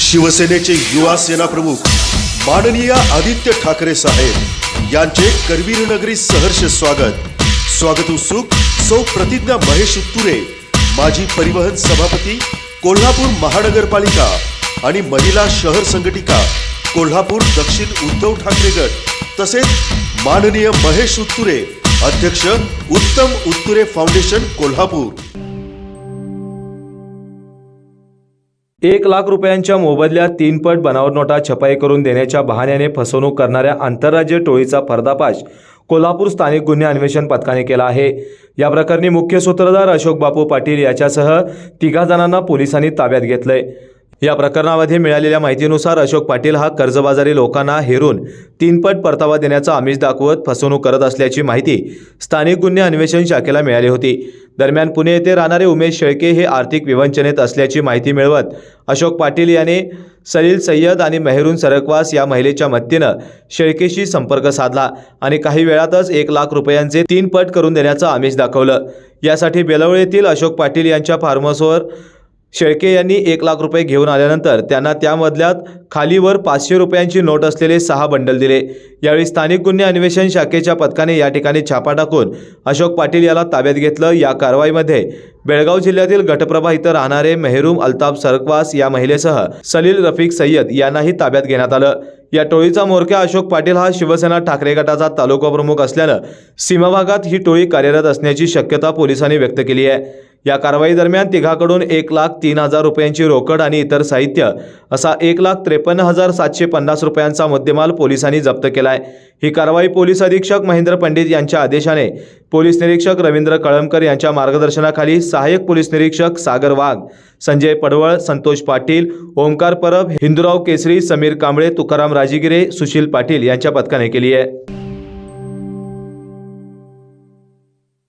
शिवसेनेचे युवा सेना प्रमुख माननीय आदित्य ठाकरे साहेब यांचे करवीर नगरी सहर्ष स्वागत. स्वागत उत्सुक सौ प्रतिज्ञा महेश उत्तुरे माजी परिवहन सभापती कोल्हापूर महानगरपालिका आणि महिला शहर संघटिका कोल्हापूर दक्षिण उद्धव ठाकरे गट तसेच माननीय महेश उत्तुरे अध्यक्ष उत्तम उत्तुरे फाउंडेशन कोल्हापूर. एक लाख रुपयांच्या मोबदल्यात तीन पट बनावट नोटा छपाई करून देण्याच्या बहाण्याने फसवणूक करणाऱ्या आंतरराज्य टोळीचा पर्दापाश कोल्हापूर स्थानिक गुन्हे अन्वेषण पथकाने केला आहे. या प्रकरणी मुख्य सूत्रधार अशोक बापू पाटील याच्यासह तिघा जणांना पोलिसांनी ताब्यात घेतलंय. या प्रकरणामध्ये मिळालेल्या माहितीनुसार अशोक पाटील हा कर्जबाजारी लोकांना हेरून तीनपट परतावा देण्याचा आमिष दाखवत फसवणूक करत असल्याची माहिती स्थानिक गुन्हे अन्वेषण शाखेला मिळाली होती. दरम्यान पुणे येथे राहणारे उमेश शेळके हे आर्थिक विवंचनेत असल्याची माहिती मिळवत अशोक पाटील याने सलील सय्यद आणि मेहरून सरकवास या महिलेच्या मदतीनं शेळकेशी संपर्क साधला आणि काही वेळातच एक लाख रुपयांचे तीन पट करून देण्याचं आमिष दाखवलं. यासाठी बेलवळ येथील अशोक पाटील यांच्या फार्मसवर शेळके यांनी एक लाख रुपये घेऊन आल्यानंतर त्यांना त्यामधल्यात खालीवर पाचशे रुपयांची नोट असलेले सहा बंडल दिले. यावेळी स्थानिक गुन्हे अन्वेषण शाखेच्या पथकाने या ठिकाणी छापा टाकून अशोक पाटील याला ताब्यात घेतलं. या कारवाईमध्ये बेळगाव जिल्ह्यातील गटप्रभा इथं राहणारे मेहरूम अल्ताफ सरकवास या महिलेसह सलील रफिक सय्यद यांनाही ताब्यात घेण्यात आलं. या टोळीचा मोरक्या अशोक पाटील हा शिवसेना ठाकरे गटाचा तालुका प्रमुख असल्यानं सीमाभागात ही टोळी कार्यरत असण्याची शक्यता पोलिसांनी व्यक्त केली आहे. या कारवाई दरम्यान तिघाकडून एक लाख तीन हजार रुपयांची रोकड आणि इतर साहित्य असा एक लाख त्रेपन्न हजार सातशे पन्नास रुपयांचा मुद्देमाल पोलिसांनी जप्त केला आहे ही कारवाई पोलीस अधीक्षक महेंद्र पंडित यांच्या आदेशाने पोलीस निरीक्षक रवींद्र कळमकर यांच्या मार्गदर्शनाखाली सहाय्यक पोलीस निरीक्षक सागर वाघ संजय पडवळ संतोष पाटील ओंकार परब हिंदुराव केसरी समीर कांबळे तुकाराम राजीगिरे सुशील पाटील यांच्या पथकाने केली आहे.